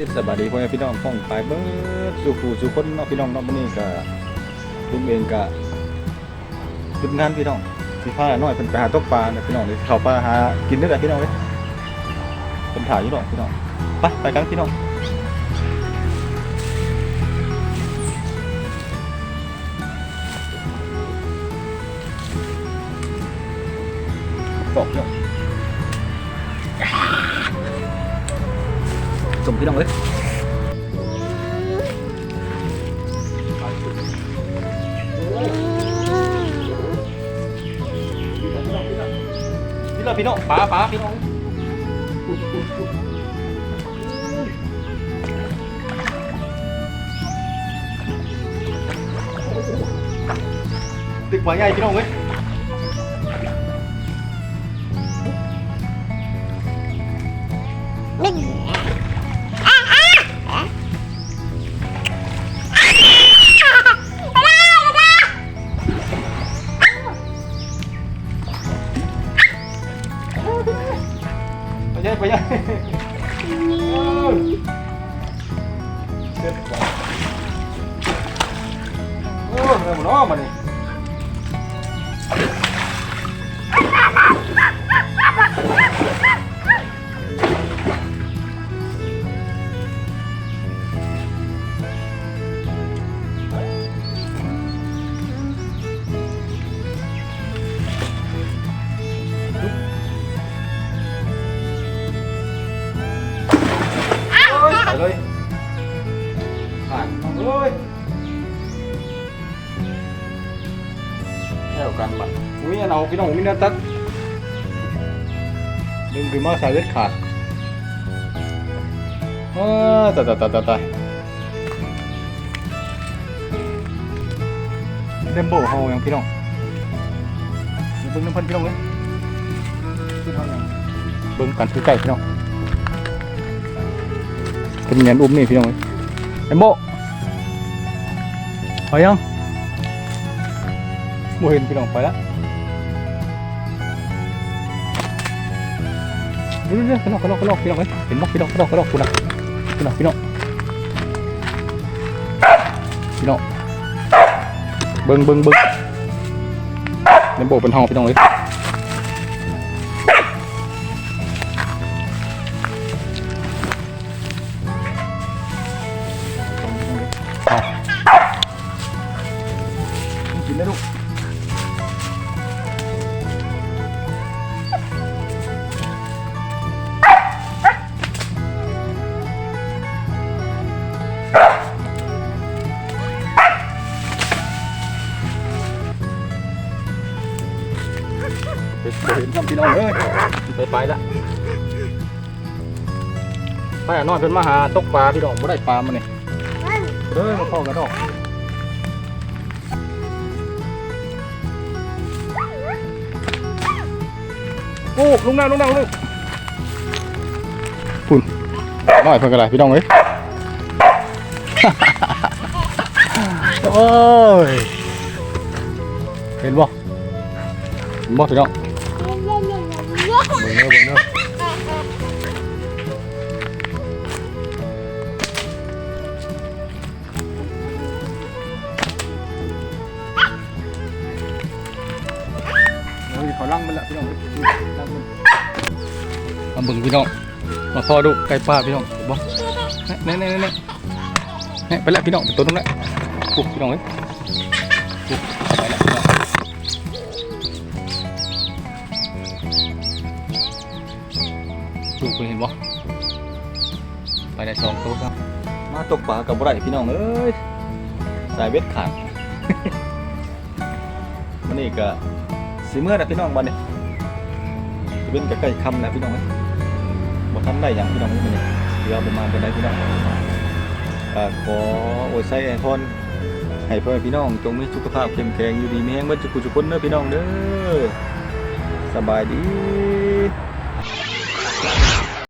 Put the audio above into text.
สวัสดีพ่อแม่พี่น้องพ้องไปเบิดสู่ผู้สู่คนเนาะพี่น้องนาะมื้อนี้ก็ลุงเองก็หยุดงานพี่น้องสิพาน้อยเพิ่นไปหาตกปลาเนาะพี่น้องเลยเขาป่าหากินเด้อแหละพี่น้องเด้ยเพิ่นถ่ายอยู่ดอกพี่น้องไปไปกันพี่น้องบอกเลยพี่น้องพี่น้องป้าป้าพี่น้องตึกหวายใหญ่ เว้ยอะไปเด็ดกว่าโอ้ยเริ่มร้อนมานี่โกันบัดอุ้ยอันเอาพี่น้องมีเนื้อตัดดึงขึ้นมาใส่เล็ดขาดอ้าตายตายตายตายเดมโบเฮาอยังพี่น้องเดี๋ยวเบิ่งน้ำพันพี่น้องเลยขึ้นเฮายังเบิ่งกันใกล้ๆพี่น้องเป็นเงินอุ้มนี่พี่น้องเอ้ยไอ้โมไปยัง โมเห็นพี่น้องไปแล้วเรื่อยๆพี่น้องพี่น้องพี่น้องพี่น้องเห็นมั้ยพี่น้องพี่น้องพี่น้องคุณนะพี่น้องพี่น้องพี่น้องเบิ้งเบิ้งเบิ้งเล่นโบเป็นห้องพี่น้องเอ้ยกินได้ลูก ไปเห็นครับพี่น้องเอ้ยไปไปละไปอะนอนเพิ่นมาหาตกปลาพี่น้องบ่ได้ปลามาเนี่ยเด้อมาเข้ากันดอกโอ้ลุงนั่งลุงนั่งลุงฝุ่นน้อยเพิ่นกระไรพี่น้องเอ้ยโอ้ยเห็นบ่เห็นบ่พี่น้อง โอ้ยเขาลังมันละพี่น้องเอ้ยลังมันมาเบิ่งพี่น้องมาพอดูไก่ป้าพี่น้องเห็นบ่เน่น่เน่เน่เน่ไปล้วพี่น้องตัวตรงนั้นปุ๊บพี่น้องเอ้ยปุ๊บไปล้วพี่น้องดูคุณเห็นบ่ไปได้สองตัวครับมาตกปลากับบ่ได้พี่น้องเอ้ยสายเบ็ดขาดวันนี้ก็ สีเมื่อนะพี่น้องวันเนี้จะเป็นใกล้ๆค่ำแล้วพี่น้องเอ้ยบ่ทันได้อย่างพี่น้องเอ้มันเนี่ยเดี๋ยวประมาณเป็นได้พี่น้องขอโอยไส้ไอคอนให้พ่อแม่พี่น้องจงมีสุขภาพเข้มแข็งอยู่ดีมีแห้งเมื่อจุกุจุกคนเด้อพี่น้องเด้อสบายดี